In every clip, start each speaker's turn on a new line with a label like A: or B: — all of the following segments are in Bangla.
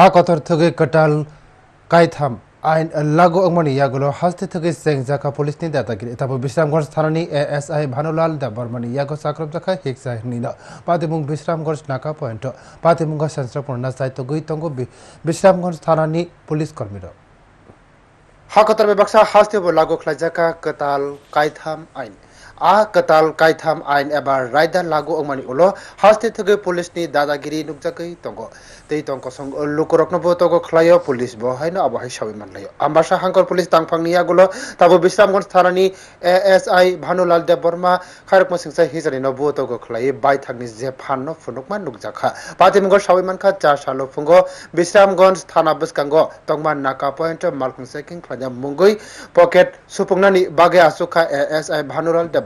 A: ha kotor থেকে কটাল কাইথাম আইন লাগু অংমানি ইয়াগুলো হাস্তে থেকে সেং জাকা পুলিশ নি দাদাগিরি তারপর বিশ্রামগঞ্জ থানানি এএসআই ভানুলাল দেববর্মানি ইয়াগো সাক্রম জাকা হিকসা নিনা পাতিমুং বিশ্রামগঞ্জ নাকা পয়েন্ট। পাতিমুঙ্গ সেন্সরপূর্ণ সাহিত্য গুই তঙ্গ বিশ্রামগঞ্জ থানানি পুলিশ কর্মীরা। হাকতার বেবাক্সা হাস্তেব লাগু খ্লাইজাকা কতাল কাইথাম আইন। আ কাইথাম আইন এবার রায়দার লাগু অংমানি উলো হাস্তে থেকে পুলিশ নি দাদাগিরি নুকজাকই তঙ্গ tong kosong lukurok no bo togo khlayo police bo haino abo hai sawi manlayo ambasa hangkor police tangphang ni agulo tabo bisramgঞ্জ thanani ASI Bhanulal Dev Burma kharak masingsa hijani no bo togo khlai bai thangni je phan no phunukma nukjakha patimgo sawi mankha cha salo phungo bisramgঞ্জ thana buskango tongman naka point malkung seking khlanya mungoi pocket supungnani bage asukha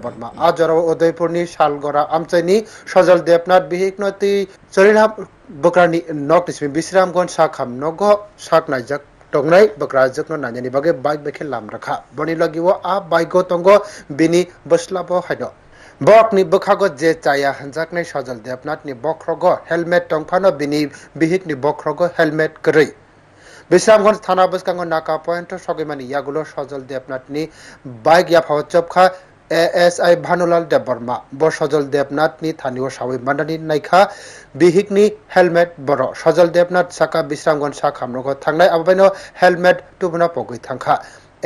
A: Burma ajaro udaipurni Salgara, আমচাইনি, সজল দেবনাথ বিহিক নতি চরিনা বকরানি নক নিসমি বিশ্রামগঞ্জ সাখাম নগ সাক নাইজাক টংনাই বকরা জকনো নানি বাগে, বাইক বেখে, লাম রাখা। বনি লাগিও আ বাইক তঙ্গ, বিনি, বসলাবো, হাইনো। বকনি বখাগো যে চায়া হানজাকনাই সজল দেবনাথনি বক্রগ হেলমেট বিনি বক্রগ হেলমেট বিশ্রামগঞ্জ, থানা বসকাঙ্গ নাকা, পয়েন্ট, সগৈমানি, ইয়াগুলো, সজল দেবনাথনি বাইক ইয়া ফাওয়া চপখা এএসআই ভানুলাল দেববর্মা ব সজল দেবনাথনি থানীয় সাবই মান্ডানি নাইখা বিহিকনি হেলমেট বড়। সজল দেবনাথ সাকা বিশ্রামগঞ্জ সাখা মৃগ থাংনাই আবাইনো হেলমেট, টুবনা পগৈ থাংখা।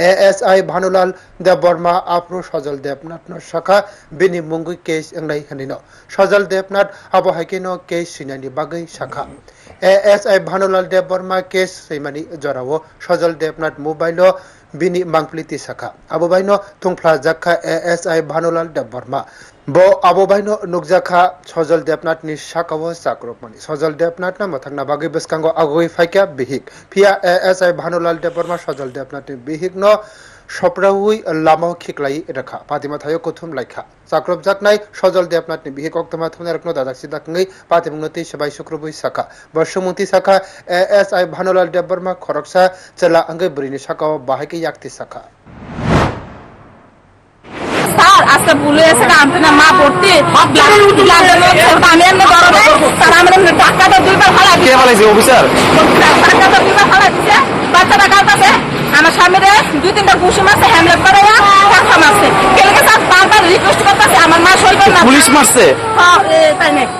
A: এএসআই ভানুলাল দেববর্মা আপ্রু সজল দেবনাথ শাখা, বিনি মুঙ্গুই কেস এংনাই হানিনো সজল দেবনাথ আবো হাইকিনো কেস সিনানি বাগৈ শাখা। এএসআই ভানুলাল দেববর্মা কেস সৈমানি জরাও। Sajal Debnath mobile bini mangpliti saka abo baino tungphla jakha ASI Bhanulal Debbharma bo abo baino nukjakha Sojal Debnath ni sakawo sakropmani Sojal devnat na mathangna bagi beskango agoi faika bihik phia ASI Bhanulal Debbharma Sojal Debnath ni bihik no সপ্রাহুই লামাও খিকলাই রেখা পাতিমা থায়ো কথুম লাইখা। চাক্রব জাকনাই সজল দেবনাথনি বিহে কক্তমা থমনে রকনো দাদাক সিদাকঙ্গই পাতিমুংনতি সবাই শুক্রবই সাকা বর্ষমন্তি সাকা এস আই ভানুলাল দেববর্মা খরকসা চেলা আঙ্গই বরিনি সাকাও বাহাইকে ইয়াক্তি সাকা
B: স্যার আজকে ভুলে এসে আনতে না মা পড়তে আমি এমনি বড় তার আমার টাকাটা দুইবার ফালা
C: কে অফিসার?
B: টাকাটা দুইবার ফালা দিচ্ছে বাচ্চাটা কালতাছে আমার তিনটা ঘুষি মারছে হ্যামলেট করে টাকা মারছে। কেলকে স্যার বারবার রিকোয়েস্ট করতেছে আমার মা সইবেন না।
C: পুলিশ মারছে?
B: হ্যাঁ, এ, তাই নাকি?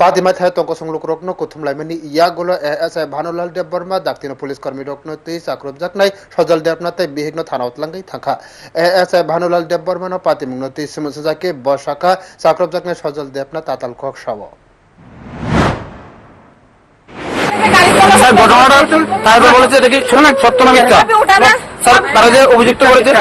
A: পাতিমা থায় তঙ্ক সংলোক রকনো কুথুম লাইমানি ইয়া গুলো এস আই ভানুলাল দেববর্মা দাক্তিনো পুলিশ কর্মী রকনো তুই চাক্রব জাকনাই সজল দেবনাথ বিহিগ্ন থানা উতলাঙ্গাই থাকা। এস আই ভানুলাল দেববর্মা ন পাতিমুংন তুই সিমসু জাকে বসাকা চাক্রব জাকনাই সজল দেবনাথ তাতাল কক সাব।
C: স্যার ঘটনাটা তারপর বলেছে দেখি শোনো সত্য না। মিথ্যা স্যার তারা যে অভিযুক্ত করেছে।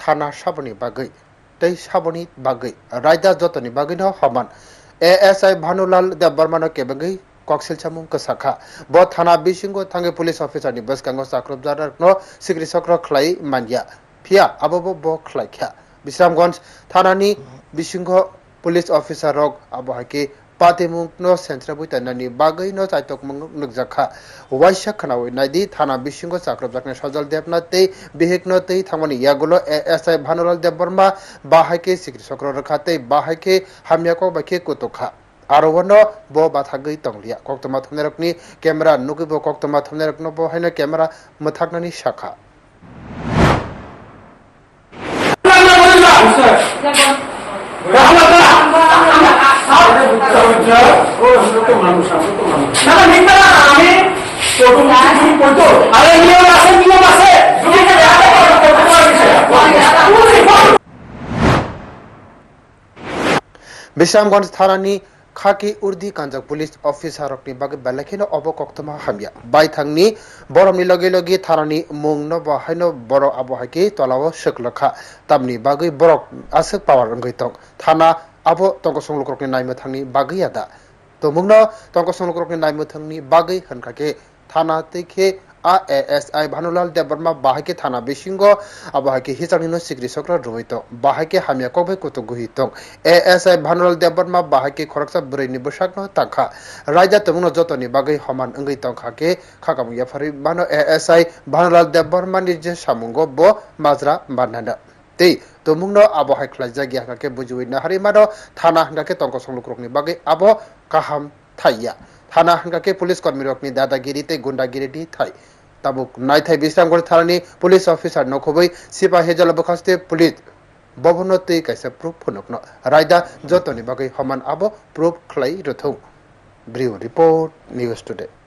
A: থানা সাবনি বাগৈ তৈ সাবনি বাগৈ রায়দা যতনি বাগৈ ন হমান A S I Bhanulal Debbarma কেবেগৈ কক্সিল চামুং কসাখা ব থানা বিসিংগ থাঙ্গে পুলিশ অফিসারনি বসকাঙ্গ চাক্রব জারার ন সিগ্রি চক্র খ্লাই মানিয়া ফিয়া আবব ব খ্লাইখ্যা বিশ্রামগঞ্জ থানানি বিসিংহ পুলিশ অফিসার রক আবহাকে পাতিমুং ন সেন্ট্রাবুই তাইনানি বাগৈ ন চাইতক মুং নুকজাখা ওয়াইসা খানাওই নাইদি থানা বিসিংহ চাক্রব জাকনে সজল দেবনাথ তেই বিহেক ন তেই থামনি ইয়াগুলো এস আই ভানুলাল দেববর্মা বাহাইকে সিগ্রি চক্র রেখা তেই বাহাইকে হামিয়াক বাকে কুতুখা আরও ন ব বাথা গৈ তংলিয়া কক্তমা থমনে রকনি ক্যামেরা নুকিব কক্তমা থমনেরকন ব হাইনা ক্যামেরা মথাকনানি শাখা বিশ্রামগঞ্জ থানানি খাকি উর্দি কাঞ্জাক পুলিশ অফিসারকনি বাগে বেলাখিনো অবকক্তমা হামিয়া বাই থাংনি বরমনি লগে লগে থানানি মুং ন বাহাইনো বড় আবহাইকে তলাও সকলখা তামনি বাগৈ বরক আসক পাওয়ার রঙ্গৈ তং থানা আবো তঙ্ক সংলুকরকনি নাইমে থাংনি বাগৈ আদা তো মুংন তঙ্ক সংলুকরকনি নাইমে থাংনি বাগৈ হনকাকে থানা তেখে abahake hisangni no sigri sokra ruito bahake hamya kokbe kutu guhitong ASI Bhanulal Debarma bahake khoraksa burai ni bosak no takha raja tumuno jotoni bagai homan ngai tongkha ke khakam ya phari bano ASI Bhanulal Debarma ni je samungo bo মাজরা বান্নানা tei tomungno abo hai khlaijak ya ke bujuwi na hari mano thana hangka ke tongko songlukrokni bagai abo kaham thaiya থানা হাঙ্গাকে পুলিশ কর্মী রকনি দাদাগিরি তে গুন্ডাগিরি দি থাই তাবুক বিশ্রামগড় থানানি পুলিশ অফিসার নখবই সিপাহী জল বখাস্তে পুলিশ ববনতে কাইসে প্রুফ ফনকন। রায়দা যতনি বাগৈ সমান আব প্রুফ খ্লাই রথৌ। ব্রিউ রিপোর্ট, নিউজ টুডে।